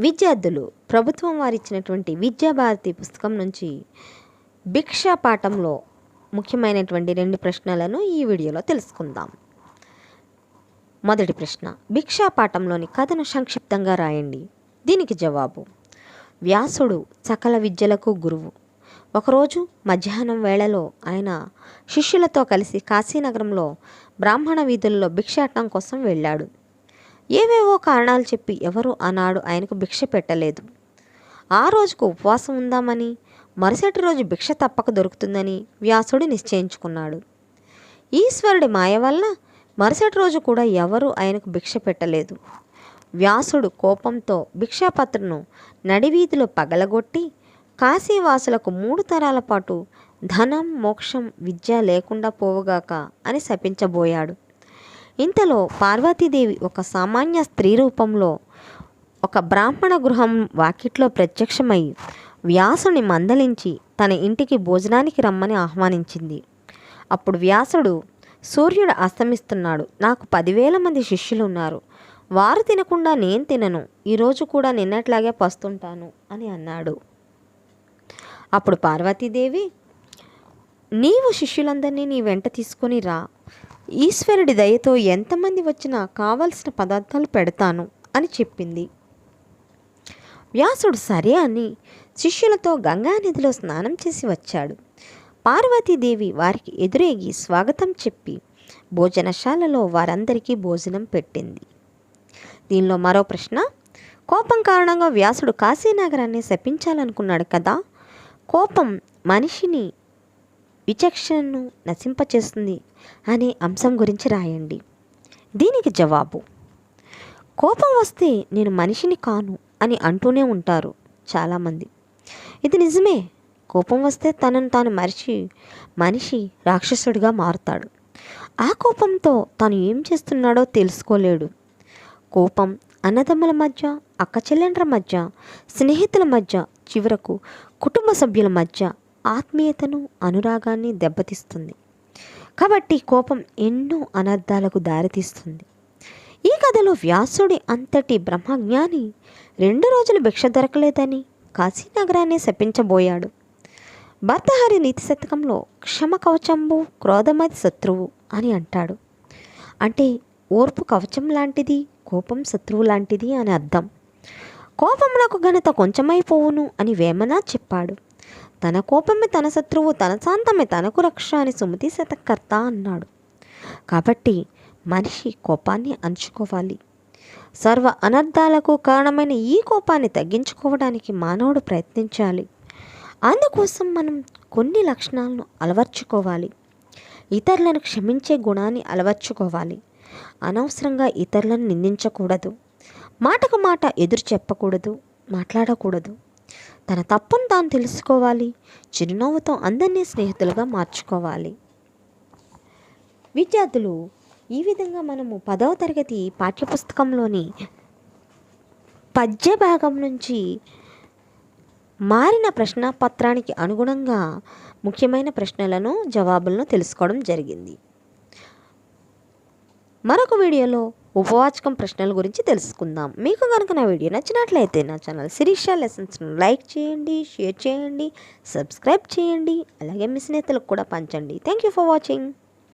విద్యార్థులు ప్రభుత్వం వారిచ్చినటువంటి విద్యాభారతి పుస్తకం నుంచి భిక్షా పాఠంలో ముఖ్యమైనటువంటి రెండు ప్రశ్నలను ఈ వీడియోలో తెలుసుకుందాం. మొదటి ప్రశ్న భిక్షా పాఠంలోని కథను సంక్షిప్తంగా రాయండి. దీనికి జవాబు వ్యాసుడు సకల విద్యలకు గురువు. ఒకరోజు మధ్యాహ్నం వేళలో ఆయన శిష్యులతో కలిసి కాశీనగరంలో బ్రాహ్మణ వీధుల్లో భిక్షాటం కోసం వెళ్ళాడు. ఏవేవో కారణాలు చెప్పి ఎవరు ఆనాడు ఆయనకు భిక్ష పెట్టలేదు. ఆ రోజుకు ఉపవాసం ఉందామని మరుసటి రోజు భిక్ష తప్పక దొరుకుతుందని వ్యాసుడు నిశ్చయించుకున్నాడు. ఈశ్వరుడి మాయ వల్ల మరుసటి రోజు కూడా ఎవరూ ఆయనకు భిక్ష పెట్టలేదు. వ్యాసుడు కోపంతో భిక్షాపత్రను నడివీధిలో పగలగొట్టి కాశీవాసులకు మూడు తరాల పాటు ధనం మోక్షం విద్య లేకుండా పోవుగాక అని శపించబోయాడు. ఇంతలో పార్వతీదేవి ఒక సామాన్య స్త్రీ రూపంలో ఒక బ్రాహ్మణ గృహం వాకిట్లో ప్రత్యక్షమై వ్యాసుని మందలించి తన ఇంటికి భోజనానికి రమ్మని ఆహ్వానించింది. అప్పుడు వ్యాసుడు సూర్యుడు అస్తమిస్తున్నాడు. నాకు పదివేల మంది శిష్యులు ఉన్నారు వారు తినకుండా నేను తినను. ఈరోజు కూడా నిన్నట్లాగే పస్తుంటాను అని అన్నాడు. అప్పుడు పార్వతీదేవి నీవు శిష్యులందరినీ నీ వెంట తీసుకొని రా. ఈశ్వరుడి దయతో ఎంతమంది వచ్చినా కావలసిన పదార్థాలు పెడతాను అని చెప్పింది. వ్యాసుడు సరే అని శిష్యులతో గంగానదిలో స్నానం చేసి వచ్చాడు. పార్వతీదేవి వారికి ఎదురేగి స్వాగతం చెప్పి భోజనశాలలో వారందరికీ భోజనం పెట్టింది. దీనిలో మరో ప్రశ్న కోపం కారణంగా వ్యాసుడు కాశీనగరాన్ని శపించాలనుకున్నాడు కదా? కోపం మనిషిని విచక్షణను నశింపచేస్తుంది అనే అంశం గురించి రాయండి. దీనికి జవాబు కోపం వస్తే నేను మనిషిని కాను అని అంటూనే ఉంటారు చాలామంది. ఇది నిజమే కోపం వస్తే తనను తాను మరిచి మనిషి రాక్షసుడిగా మారుతాడు. ఆ కోపంతో తాను ఏం చేస్తున్నాడో తెలుసుకోలేడు. కోపం అన్నదమ్ముల మధ్య అక్క చెల్లెండ్ర మధ్య స్నేహితుల మధ్య చివరకు కుటుంబ సభ్యుల మధ్య ఆత్మీయతను అనురాగాన్ని దెబ్బతీస్తుంది. కాబట్టి కోపం ఎన్నో అనర్థాలకు దారితీస్తుంది. ఈ కథలో వ్యాసుడి అంతటి బ్రహ్మజ్ఞాని రెండు రోజులు భిక్ష దొరకలేదని కాశీనగరాన్ని శపించబోయాడు. భర్తహరి నీతి శతకంలో క్షమ కవచంబు క్రోధమది శత్రువు అని అంటాడు. అంటే ఓర్పు కవచం లాంటిది కోపం శత్రువు లాంటిది అని అర్థం. కోపమునకు ఘనత కొంచెమైపోవును అని వేమన చెప్పాడు. తన కోపమే తన శత్రువు తన శాంతమే తనకు రక్ష అని సుమతి శతకర్త అన్నాడు. కాబట్టి మనిషి కోపాన్ని అంచుకోవాలి. సర్వ అనర్థాలకు కారణమైన ఈ కోపాన్ని తగ్గించుకోవడానికి మానవుడు ప్రయత్నించాలి. అందుకోసం మనం కొన్ని లక్షణాలను అలవర్చుకోవాలి. ఇతరులను క్షమించే గుణాన్ని అలవర్చుకోవాలి. అనవసరంగా ఇతరులను నిందించకూడదు. మాటకు మాట ఎదురు చెప్పకూడదు మాట్లాడకూడదు. తన తప్పును తాను తెలుసుకోవాలి. చిరునవ్వుతో అందరినీ స్నేహితులుగా మార్చుకోవాలి. విద్యార్థులు ఈ విధంగా మనము పదవ తరగతి పాఠ్యపుస్తకంలోని పద్య భాగం నుంచి మారిన ప్రశ్న పత్రానికి అనుగుణంగా ముఖ్యమైన ప్రశ్నలను జవాబులను తెలుసుకోవడం జరిగింది. మరొక వీడియోలో ఉపవాచకం ప్రశ్నల గురించి తెలుసుకుందాం. మీకు కనుక నా వీడియో నచ్చినట్లయితే నా ఛానల్ శిరీష లెసన్స్ను లైక్ చేయండి షేర్ చేయండి సబ్స్క్రైబ్ చేయండి అలాగే మీ స్నేహితులకు కూడా పంచండి. Thank you for watching